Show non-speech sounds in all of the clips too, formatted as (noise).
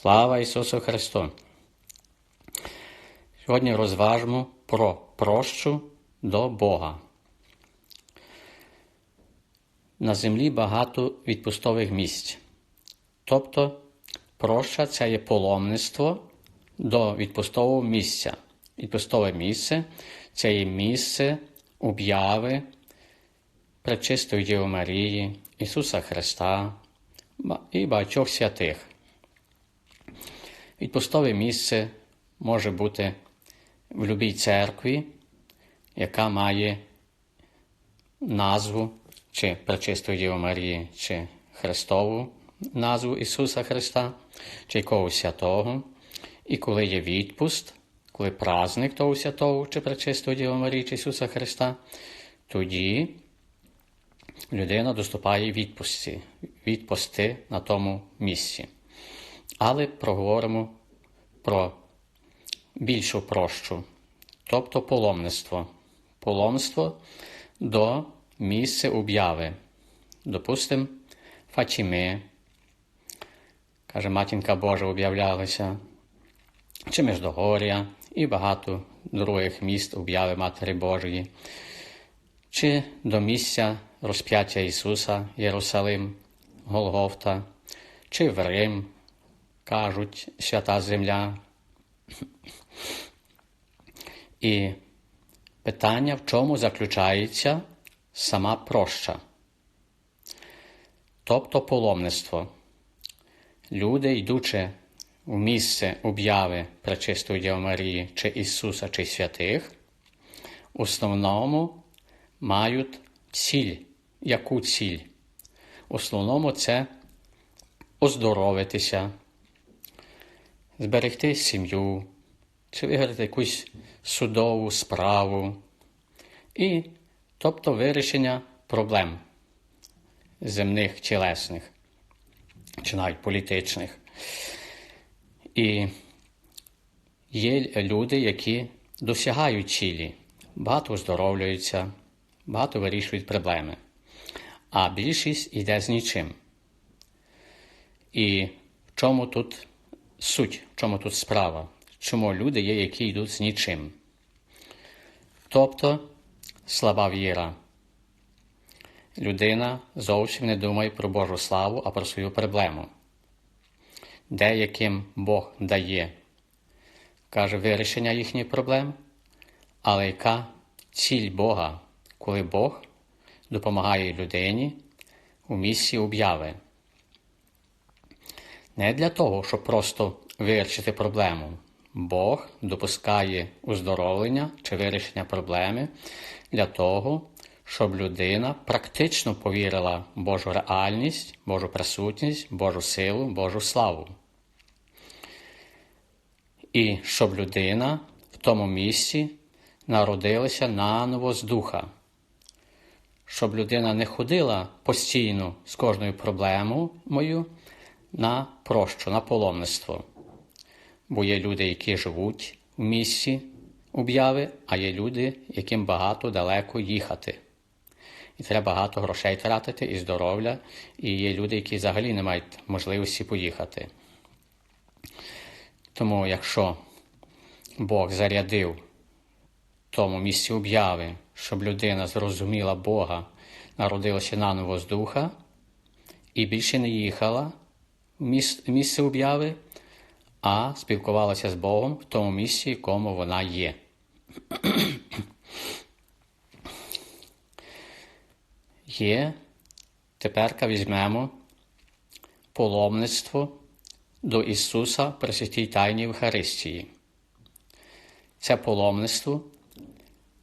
Слава Ісусу Христу! Сьогодні розважимо про прощу до Бога. На землі багато відпустових місць. Тобто проща це є паломництво до відпустового місця. Відпустове місце це є місце обяви Пречистої Діви Марії, Ісуса Христа і багатьох святих. Відпустове місце може бути в будь-якій церкві, яка має назву чи Пречистої Діви Марії, чи Христову назву Ісуса Христа, чи якогось святого. І коли є відпуст, коли праздник того святого чи Пречистої Діви Марії чи Ісуса Христа, тоді людина доступає відпустці, відпусти на тому місці. Але проговоримо про більшу прощу, тобто паломництво. Паломництво до місця обяви. Допустимо, Фатіми, каже, Матінка Божа об'являлася, чи Междогор'я і багато других міст обяви Матері Божої, чи до місця розп'яття Ісуса, Єрусалим, Голгофта, чи в Рим, кажуть, свята земля. І питання, в чому заключається сама проща, тобто паломництво. Люди, йдучи в місце обяви Пречистої Діви Марії, чи Ісуса, чи святих, в основному мають ціль. Яку ціль? В основному це оздоровитися, зберегти сім'ю, чи виграти якусь судову справу, і тобто вирішення проблем земних тілесних, чи навіть політичних. І є люди, які досягають цілі, багато оздоровлюються, багато вирішують проблеми, а більшість йде з нічим. І в чому тут суть, в чому тут справа? Чому люди є, які йдуть з нічим? Тобто слаба віра. Людина зовсім не думає про Божу славу, а про свою проблему. Деяким Бог дає, каже, вирішення їхніх проблем, але яка ціль Бога, коли Бог допомагає людині у місці обяви? Не для того, щоб просто вирішити проблему. Бог допускає оздоровлення чи вирішення проблеми для того, щоб людина практично повірила в Божу реальність, Божу присутність, Божу силу, Божу славу. І щоб людина в тому місці народилася наново з духа, щоб людина не ходила постійно з кожною проблемою на прощу, на паломництво. Бо є люди, які живуть в місці обяви, а є люди, яким багато далеко їхати. І треба багато грошей тратити і здоров'я, і є люди, які взагалі не мають можливості поїхати. Тому, якщо Бог зарядив тому місці обяви, щоб людина зрозуміла Бога, народилася наново з духа і більше не їхала місце обяви, а спілкувалася з Богом в тому місці, якому вона є. (clears throat) Є, теперка візьмемо паломництво до Ісуса при святій Тайні Євхаристії. Це паломництво,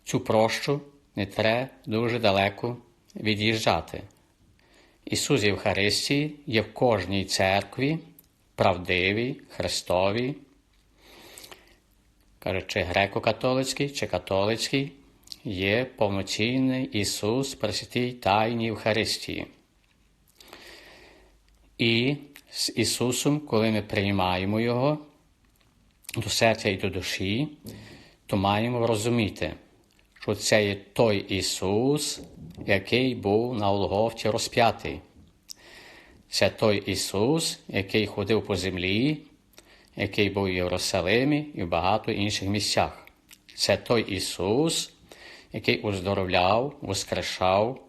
цю прощу не треба дуже далеко від'їжджати. Ісус Євхаристії є в кожній церкві правдивій, Христовій, каже, чи греко-католицький, чи католицький, є повноцінний Ісус при святій Тайні Євхаристії. І з Ісусом, коли ми приймаємо Його до серця і до душі, то маємо розуміти, що це є той Ісус, який був на Олгофті розп'ятий. Це той Ісус, який ходив по землі який був в Єрусалимі і в багато інших місцях. Це той Ісус, який уздоровляв, воскрешав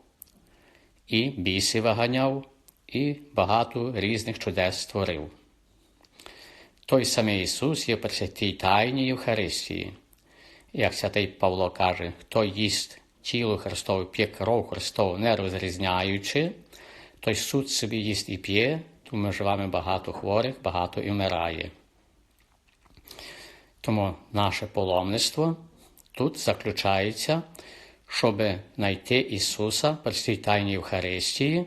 і біси виганяв, і багато різних чудес створив. Той самий Ісус є в пресвятій тайні Євхаристії. Як святий Павло каже, хто їсть тіло Христове, п'є кров Христову, не розрізняючи, той суд собі їсть і п'є, тому між вами багато хворих, багато і вмирає. Тому наше паломництво тут заключається, щоб знайти Ісуса при свій тайній Євхаристії,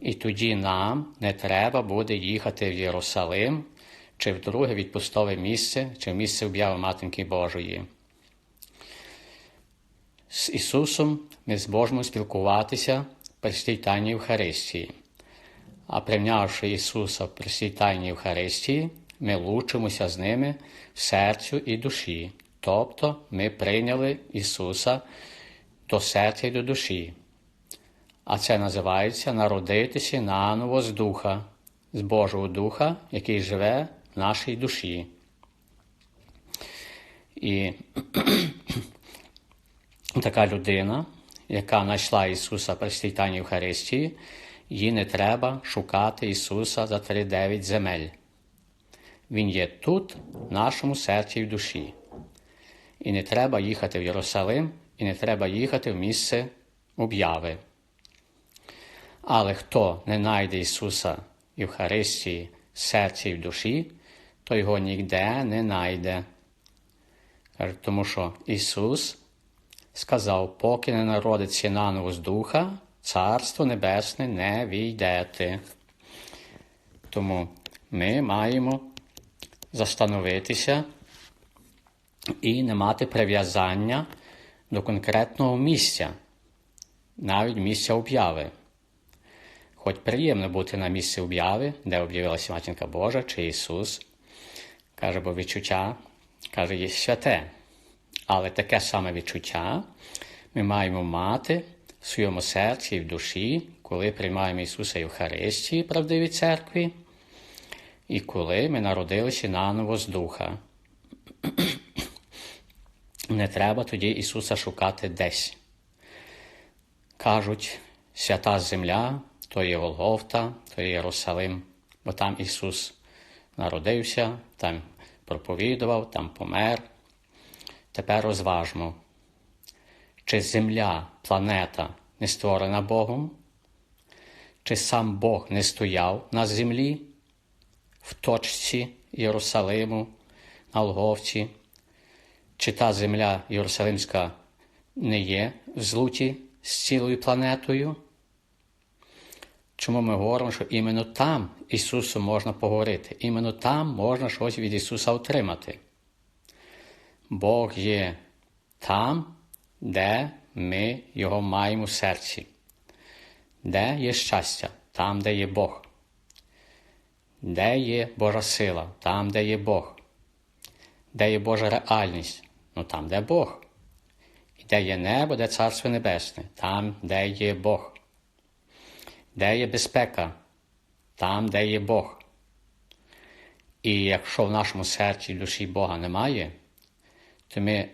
і тоді нам не треба буде їхати в Єрусалим чи в друге відпустове місце, чи в місце об'яви Матінки Божої. З Ісусом ми зможемо спілкуватися при свій тайній Євхаристії. А прийнявши Ісуса при свій тайній Євхаристії, ми лучимося з ними в серцю і душі. Тобто ми прийняли Ісуса до серця і до душі. А це називається народитися наново з Духа, з Божого Духа, який живе в нашій душі. І така людина, яка знайшла Ісуса при світанні Євхаристії, їй не треба шукати Ісуса за 39 земель. Він є тут, в нашому серці і в душі. І не треба їхати в Єрусалим, і не треба їхати в місце об'яви. Але хто не знайде Ісуса Євхаристії, в серці і в душі, то його ніде не знайде. Тому що Ісус сказав, поки не народиться наново з духа, Царство Небесне не війдете. Тому ми маємо застановитися і не мати прив'язання до конкретного місця, навіть місця об'яви. Хоч приємно бути на місці об'яви, де об'явилася Матінка Божа чи Ісус, каже, бо відчуття, каже, є святе. Але таке саме відчуття ми маємо мати в своєму серці і в душі, коли приймаємо Ісуса Євхаристії, правдивій церкві, і коли ми народилися наново з Духа. (clears throat) Не треба тоді Ісуса шукати десь. Кажуть, свята земля то є Голгофта, то є Єрусалим, бо там Ісус народився, там проповідував, там помер. Тепер розважмо, чи земля, планета не створена Богом, чи сам Бог не стояв на землі, в точці Єрусалиму, на Лговці, чи та земля Єрусалимська не є в злуті з цілою планетою? Чому ми говоримо, що іменно там Ісусу можна поговорити, іменно там можна щось від Ісуса отримати? Бог є там, де ми Його маємо в серці, де є щастя, там, де є Бог, де є Божа сила, там, де є Бог, де є Божа реальність, ну там, де Бог, і де є небо, де Царство Небесне, там, де є Бог, де є безпека, там, де є Бог. І якщо в нашому серці душі Бога немає, ми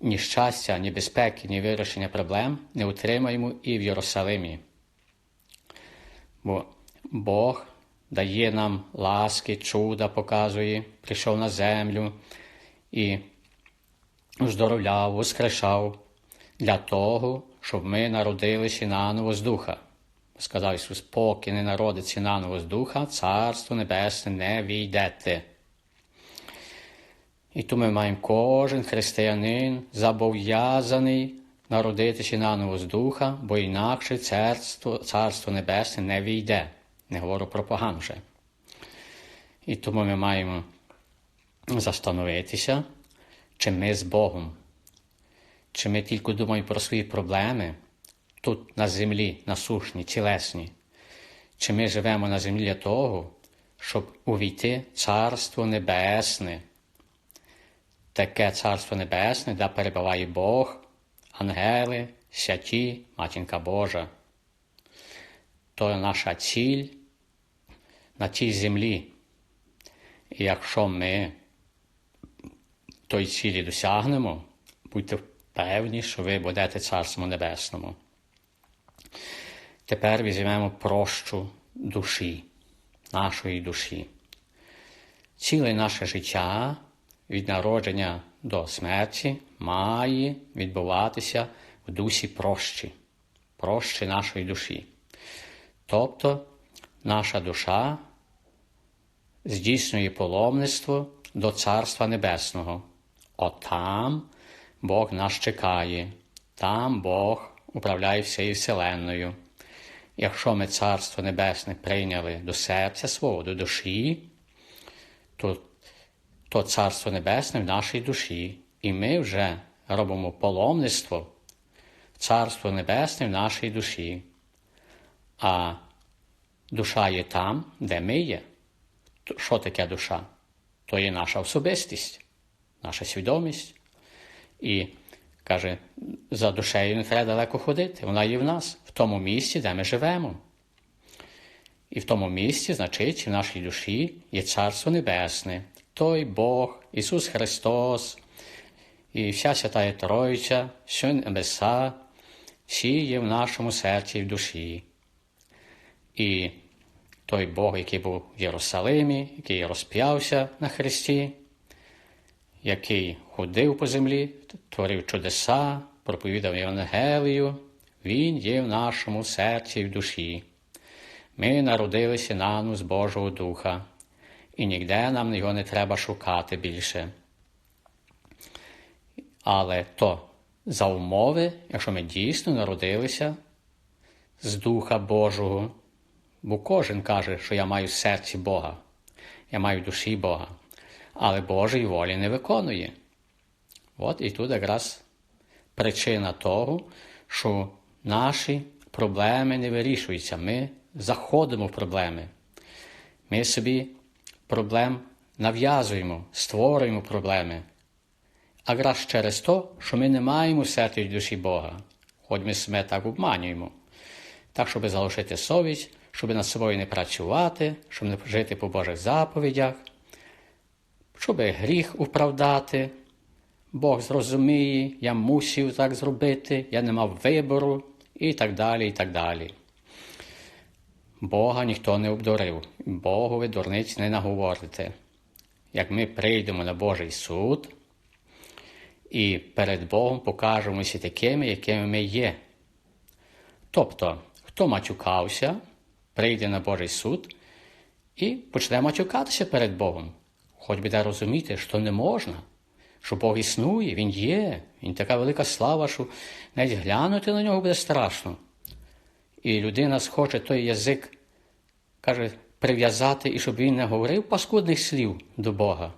ні щастя, ні безпеки, ні вирішення проблем не отримаємо і в Єрусалимі. Бо Бог дає нам ласки, чуда показує, прийшов на землю і оздоровляв, воскрешав для того, щоб ми народилися наново з духа. Сказав Ісус, поки не народиться наново з духа, Царство Небесне не війдете. І тому ми маємо кожен християнин зобов'язаний народитися наново з духа, бо інакше царство, царство Небесне не війде. Не говорю про погану вже. І тому ми маємо застановитися, чи ми з Богом, чи ми тільки думаємо про свої проблеми тут, на землі, насушні, тілесні, чи ми живемо на землі для того, щоб увійти Царство Небесне таке Царство Небесне, де перебуває Бог, ангели, святі, Матінка Божа. То наша ціль на цій землі. І якщо ми той цілі досягнемо, будьте певні, що ви будете Царством Небесному. Тепер візьмемо прощу душі, нашої душі. Ціле наше життя від народження до смерті має відбуватися в дусі прощі, прощі нашої душі. Тобто наша душа здійснює паломництво до Царства Небесного. Отам Бог нас чекає, там Бог управляє всією Вселенною. Якщо ми Царство Небесне прийняли до серця свого, до душі, то, то Царство Небесне в нашій душі, і ми вже робимо паломництво, Царство Небесне в нашій душі. А душа є там, де ми є. Що таке душа? То є наша особистість, наша свідомість. І каже, за душею не треба далеко ходити. Вона є в нас, в тому місці, де ми живемо. І в тому місці, значить, в нашій душі є Царство Небесне, той Бог, Ісус Христос, і вся Свята Тройця, що небеса, всі є в нашому серці і в душі. І той Бог, який був в Єрусалимі, який розп'явся на Христі, який ходив по землі, творив чудеса, проповідав Євангелію, Він є в нашому серці і в душі. Ми народилися нану з Божого Духа, і ніде нам його не треба шукати більше. Але то за умови, якщо ми дійсно народилися з Духа Божого, бо кожен каже, що я маю в серці Бога, я маю в душі Бога, але Божої волі не виконує. От і тут якраз причина того, що наші проблеми не вирішуються. Ми заходимо в проблеми. Ми собі проблем нав'язуємо, створюємо проблеми. А якраз через те, що ми не маємо в душі Бога, хоч ми себе так обманюємо. Так, щоб залишити совість, щоб над собою не працювати, щоб не жити по Божих заповідях, щоб гріх управдати. Бог зрозуміє, я мусив так зробити, я не мав вибору і так далі. і так далі. Бога ніхто не обдурив, Богу ви дурниць не наговорите. Як ми прийдемо на Божий суд і перед Богом покажемося такими, якими ми є. Тобто, хто матюкався, прийде на Божий суд і почне матюкатися перед Богом, хоч буде розуміти, що не можна, що Бог існує, Він є, Він така велика слава, що навіть глянути на нього буде страшно. І людина схоче той язик, каже, прив'язати, і щоб він не говорив паскудних слів до Бога.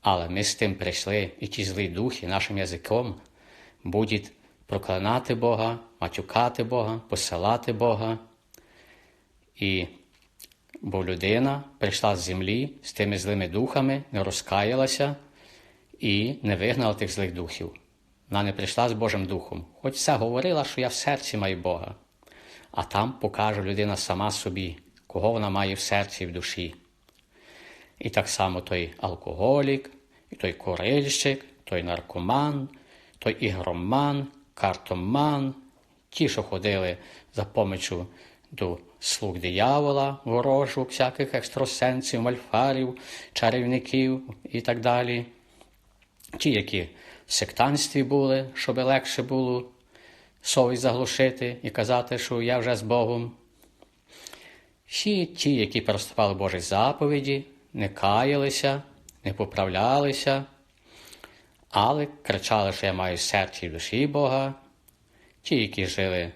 Але ми з тим прийшли, і ті злі духи нашим язиком будуть проклинати Бога, матюкати Бога, посилати Бога. І бо людина прийшла з землі з тими злими духами, не розкаялася і не вигнала тих злих духів. Вона не прийшла з Божим Духом, хоч все говорила, що я в серці маю Бога, а там покаже людина сама собі, кого вона має в серці і в душі. І так само той алкоголік, і той корильщик, той наркоман, той ігроман, картоман, ті, що ходили за помічю до слуг диявола, ворожу, всяких екстрасенсів, мальфарів, чарівників і так далі. Ті, які в сектанстві були, щоб легше було совість заглушити і казати, що я вже з Богом. Всі ті, які переступали Божі заповіді, не каялися, не поправлялися, але кричали, що я маю серці і душі Бога, ті, які жили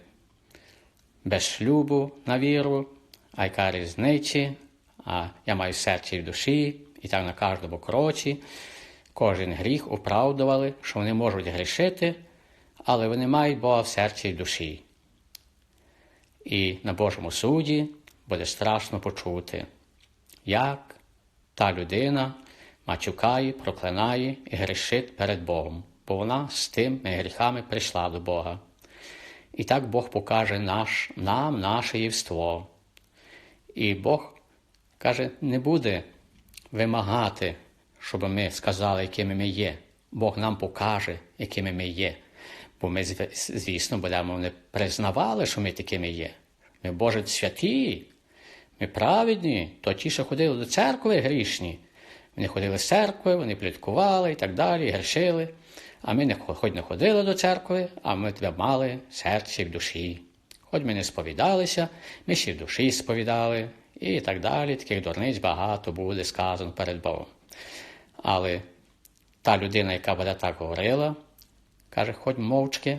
без шлюбу на віру, а яка різниці, а я маю серці і душі, і так на кожному кроці. Кожен гріх оправдували, що вони можуть грішити, але вони мають Бога в серці і душі. І на Божому суді буде страшно почути, як та людина матюкає, проклинає і грішить перед Богом, бо вона з тими гріхами прийшла до Бога. І так Бог покаже наш, нам наше євство. І Бог каже, не буде вимагати, щоб ми сказали, якими ми є. Бог нам покаже, якими ми є. Бо ми, звісно, будемо не признавали, що ми такими є. Ми Боже святі, ми праведні, то ті, що ходили до церкви, грішні. Вони ходили з церкви, вони пліткували і так далі, грішили. А ми не, хоч не ходили до церкви, а ми тебе мали в серці в душі. Хоч ми не сповідалися, ми ще в душі сповідали, і так далі. Таких дурниць багато буде сказано перед Богом. Але та людина, яка буде так говорила, каже, хоч мовчки,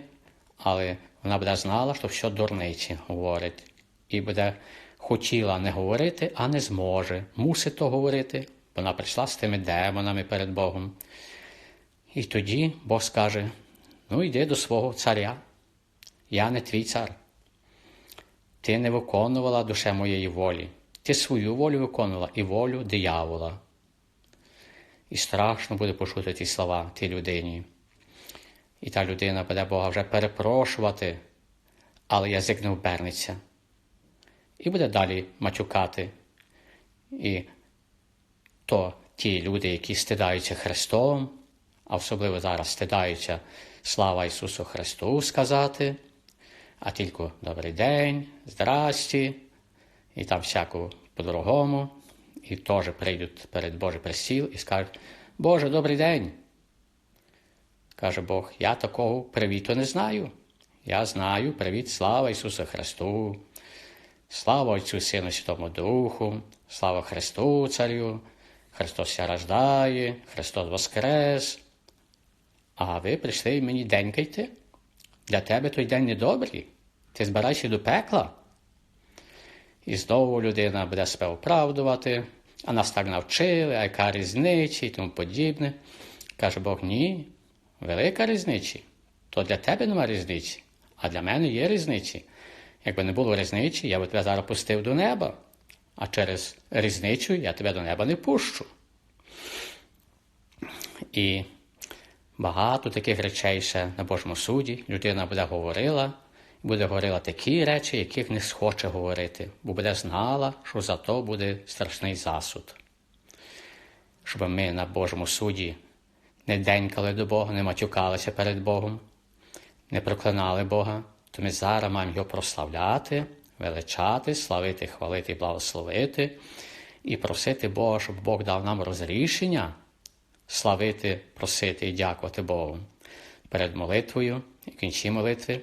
але вона буде знала, що все дурниці говорить. І буде хотіла не говорити, а не зможе. Мусить то говорити. Вона прийшла з тими демонами перед Богом. І тоді Бог скаже: ну йди до свого царя, я не твій цар. Ти не виконувала душе моєї волі. Ти свою волю виконувала і волю диявола. І страшно буде почути ті слова тій людині. І та людина буде Бога вже перепрошувати, але язик не обернеться. І буде далі матюкати. І то ті люди, які стидаються Христом, а особливо зараз стидаються слава Ісусу Христу сказати, а тільки добрий день, здрасті, і там всяку по-другому, і теж прийдуть перед Божий престіл і скажуть, Боже, добрий день. Каже Бог, я такого привіту не знаю. Я знаю привіт, слава Ісусу Христу, слава Отцю Сину Святому Духу, слава Христу Царю, Христос ся рождає, Христос Воскрес. А ви прийшли і мені денькайте? Для тебе той день недобрий. Ти збираєшся до пекла. І знову людина буде себе оправдувати, а нас так навчили, а яка різниця і тому подібне. Каже Бог, ні, велика різниця. То для тебе нема різниці, а для мене є різниці. Якби не було різниці, я би тебе зараз пустив до неба, а через різницю я тебе до неба не пущу. І багато таких речей ще на Божому суді людина буде говорила, буде говорила такі речі, яких не схоче говорити, бо буде знала, що за то буде страшний засуд. Щоб ми на Божому суді не денькали до Бога, не матюкалися перед Богом, не проклинали Бога, то ми зараз маємо його прославляти, величати, славити, хвалити, благословити і просити Бога, щоб Бог дав нам розрішення, славити, просити і дякувати Богу перед молитвою і кінці молитви.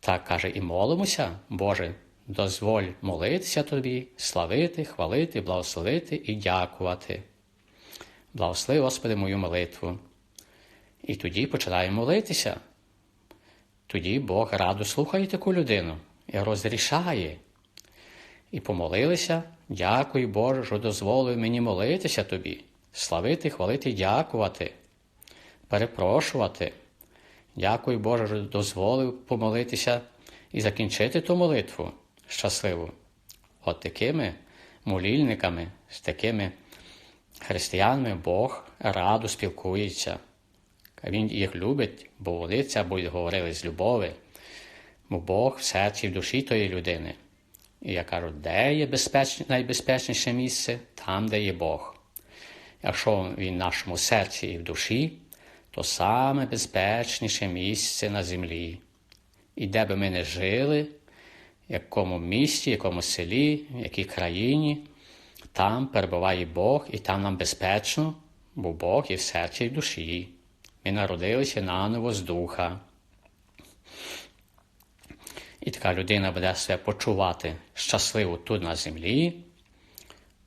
Так каже, і молимося, Боже, дозволь молитися тобі, славити, хвалити, благословити і дякувати. Благослови, Господи, мою молитву. І тоді починаємо молитися. Тоді Бог радо слухає таку людину і розрішає. І помолилися, дякую Боже, що дозволив мені молитися тобі, славити, хвалити, дякувати, перепрошувати. Дякую Боже, що дозволив помолитися і закінчити ту молитву щасливу. От такими молільниками, з такими християнами Бог радо спілкується. Він їх любить, бо це будуть говорили з любові, бо Бог в серці в душі тої людини. І я кажу, де є безпеч... найбезпечніше місце? Там, де є Бог. Якщо він в нашому серці і в душі, то саме безпечніше місце на землі. І де би ми не жили, в якому місті, в якому селі, в якій країні, там перебуває Бог, і там нам безпечно, бо Бог є в серці і в душі. Ми народилися наново з духа. І така людина буде себе почувати щасливо тут на землі,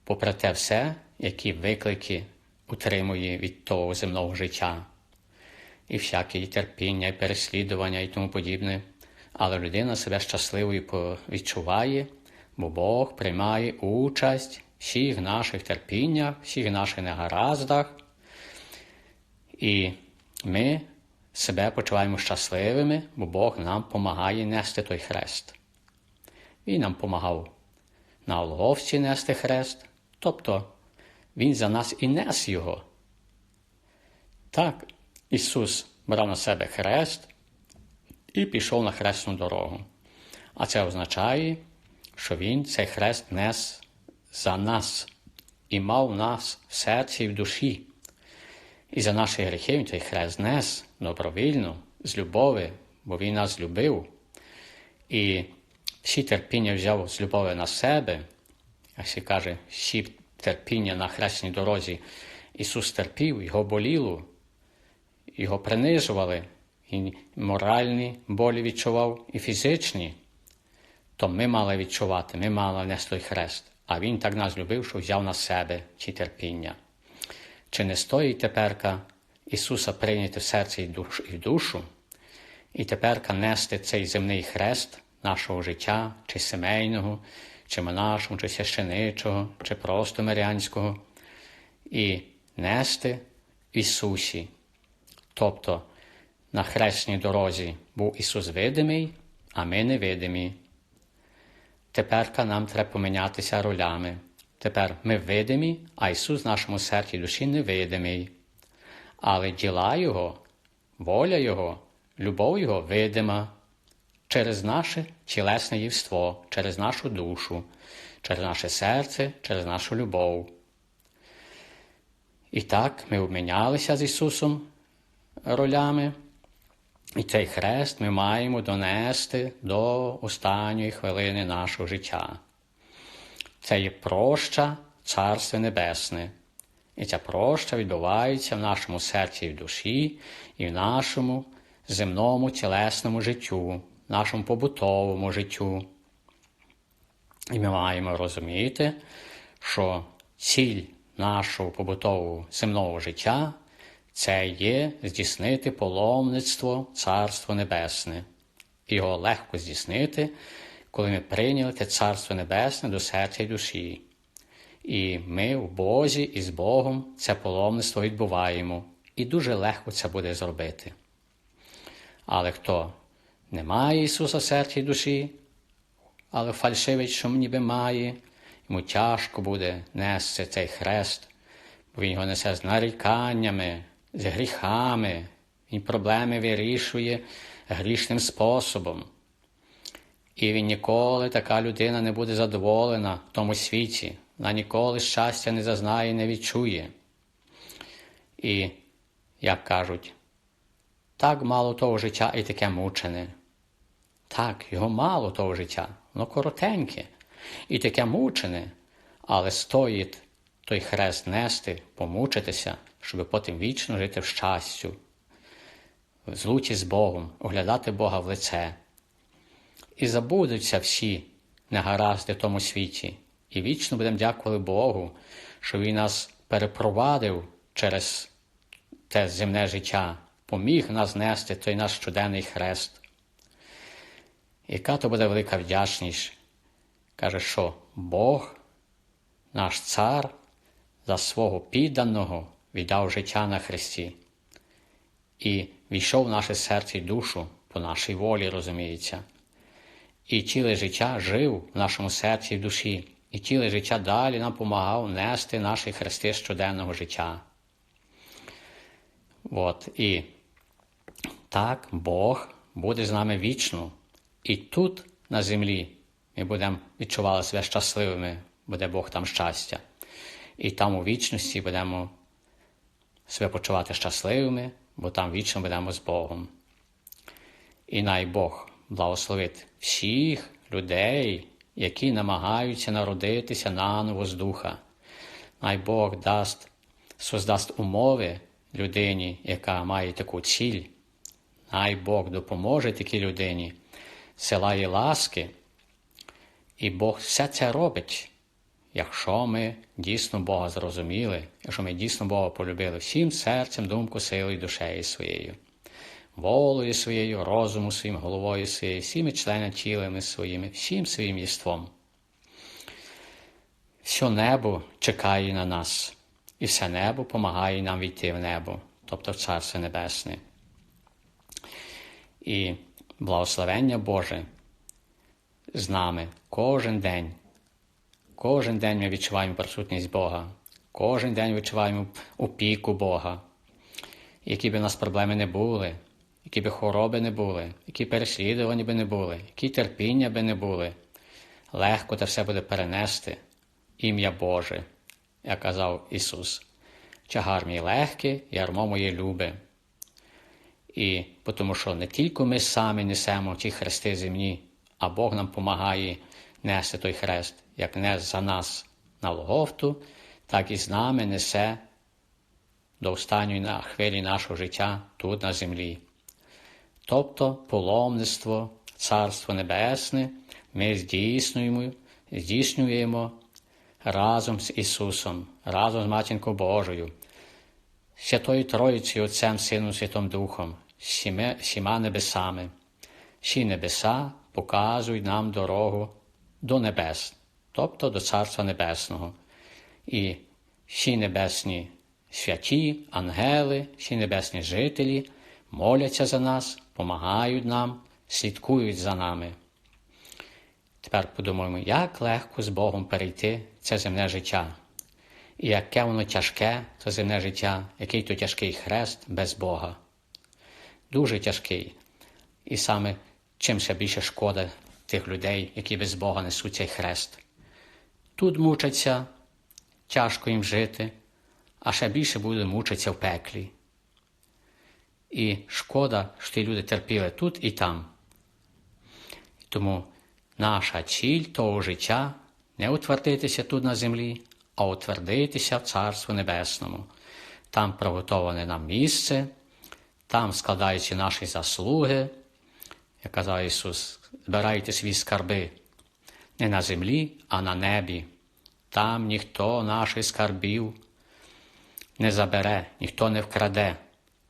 попри те все, які виклики утримує від того земного життя, і всякі терпіння, і переслідування і тому подібне. Але людина себе щасливою відчуває, бо Бог приймає участь в всіх наших терпіннях, всіх наших негараздах. І ми себе почуваємо щасливими, бо Бог нам допомагає нести той хрест. Він нам допомагав на Олговці нести хрест, тобто Він за нас і нес його. Так, Ісус брав на себе хрест і пішов на хресну дорогу. А це означає, що Він цей хрест нес за нас. і мав нас в серці і в душі. І за наші гріхи Він той хрест нес добровільно, з любові, бо Він нас любив. І всі терпіння взяв з любові на себе, як се каже, всі терпіння на хресній дорозі. Ісус терпів, його боліло, його принижували, і моральні болі відчував, і фізичні. То ми мали відчувати, ми мали нести хрест. А Він так нас любив, що взяв на себе ці терпіння. Чи не стоїть теперка Ісуса прийняти в серце і в душу, і теперка нести цей земний хрест нашого життя, чи сімейного, чи монашого, чи священичого, чи просто мирянського, і нести Ісусі. Тобто на хресній дорозі був Ісус видимий, а ми невидимі. Теперка нам треба помінятися ролями. Тепер ми видимі, а Ісус в нашому серці душі невидимий. Але діла Його, воля Його, любов Його видима через наше тілесне євство, через нашу душу, через наше серце, через нашу любов. І так ми обмінялися з Ісусом ролями, і цей хрест ми маємо донести до останньої хвилини нашого життя. Це є проща Царство Небесне. І ця проща відбувається в нашому серці і в душі, і в нашому земному тілесному життю, нашому побутовому життю. І ми маємо розуміти, що ціль нашого побутового земного життя це є здійснити паломництво Царство Небесне. Його легко здійснити, коли ми прийняли те Царство Небесне до серця й душі. І ми в Бозі і з Богом це паломництво відбуваємо, і дуже легко це буде зробити. Але хто не має Ісуса в серці й душі, але фальшивить, що ніби має, йому тяжко буде нести цей хрест, бо Він його несе з наріканнями, з гріхами, він проблеми вирішує грішним способом. І він ніколи така людина не буде задоволена в тому світі, вона ніколи щастя не зазнає, і не відчує. І, як кажуть, так мало того життя і таке мучене. Так, його мало того життя, воно коротеньке і таке мучене, але стоїть той хрест нести, помучитися, щоб потім вічно жити в щастю, в злуті з Богом, оглядати Бога в лице. І забудуться всі негаразди в тому світі, і вічно будемо дякувати Богу, що Він нас перепровадив через те земне життя, поміг нас нести той наш щоденний хрест. Яка то буде велика вдячність? Каже, що Бог, наш цар, за свого підданого віддав життя на Христі і війшов в наше серце і душу по нашій волі, розуміється. І ціле життя жив в нашому серці і душі, і ціле життя далі нам допомагав нести наші хрести щоденного життя. От, І так Бог буде з нами вічно. І тут, на землі, ми будемо відчувати себе щасливими, буде Бог там щастя. І там у вічності будемо себе почувати щасливими, бо там вічно будемо з Богом. І най Бог благословить всіх людей, які намагаються народитися наново з духа. Най Бог дасть, создасть умови людині, яка має таку ціль. Най Бог допоможе такій людині, силає ласки, і Бог все це робить. Якщо ми дійсно Бога зрозуміли, якщо ми дійсно Бога полюбили всім серцем, думкою, силою, душею своєю, волею своєю, розумом своїм, головою своєю, всіми членами тілами своїми, всім своїм єством. Все небо чекає на нас, і все небо допомагає нам війти в небо, тобто в Царство Небесне. І благословення Боже з нами кожен день. Кожен день ми відчуваємо присутність Бога, кожен день відчуваємо опіку Бога. Які б у нас проблеми не були, які б хвороби не були, які переслідування би не були, які терпіння би не були, легко це все буде перенести ім'я Боже, як казав Ісус. Чагар мій легкий, ярмо моє любе. І тому що не тільки ми самі несемо ті хрести земні, а Бог нам допомагає нести той хрест, як нес за нас на Логовту, так і з нами несе до останньої хвилі нашого життя тут на землі. Тобто паломництво, Царство Небесне ми здійснюємо, здійснюємо разом з Ісусом, разом з Матінкою Божою, Святою Троїцею, Отцем, Сином, Святим Духом, всіма небесами. Всі небеса показують нам дорогу до небес, тобто до Царства Небесного. І всі небесні святі, ангели, всі небесні жителі моляться за нас, допомагають нам, слідкують за нами. Тепер подумаємо, як легко з Богом перейти це земне життя. І яке воно тяжке, це земне життя, який то тяжкий хрест без Бога. Дуже тяжкий. І саме чим ще більше шкода тих людей, які без Бога несуть цей хрест. Тут мучаться, тяжко їм жити, а ще більше буде мучитися в пеклі. І шкода, що ті люди терпіли тут і там. Тому наша ціль того життя не утвердитися тут на землі, а утвердитися в Царстві Небесному. Там приготоване нам місце, там складаються наші заслуги, як казав Ісус, збирайте свої скарби не на землі, а на небі. Там ніхто наших скарбів не забере, ніхто не вкраде.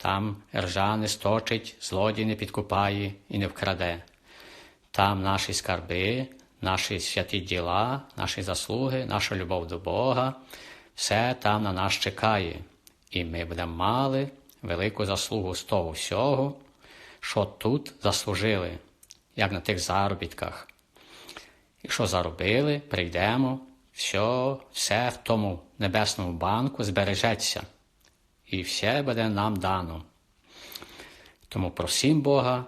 Там ржа не сточить, злодій не підкупає і не вкраде. Там наші скарби, наші святі діла, наші заслуги, наша любов до Бога, все там на нас чекає, і ми будемо мали велику заслугу з того всього, що тут заслужили, як на тих заробітках. Якщо заробили, прийдемо, все, все в тому небесному банку збережеться, і все буде нам дано. Тому просім Бога,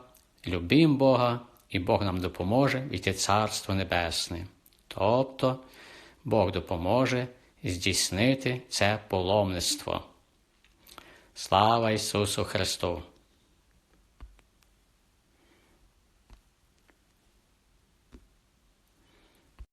любім Бога, і Бог нам допоможе війти Царство Небесне. Тобто Бог допоможе здійснити це паломництво. Слава Ісусу Христу!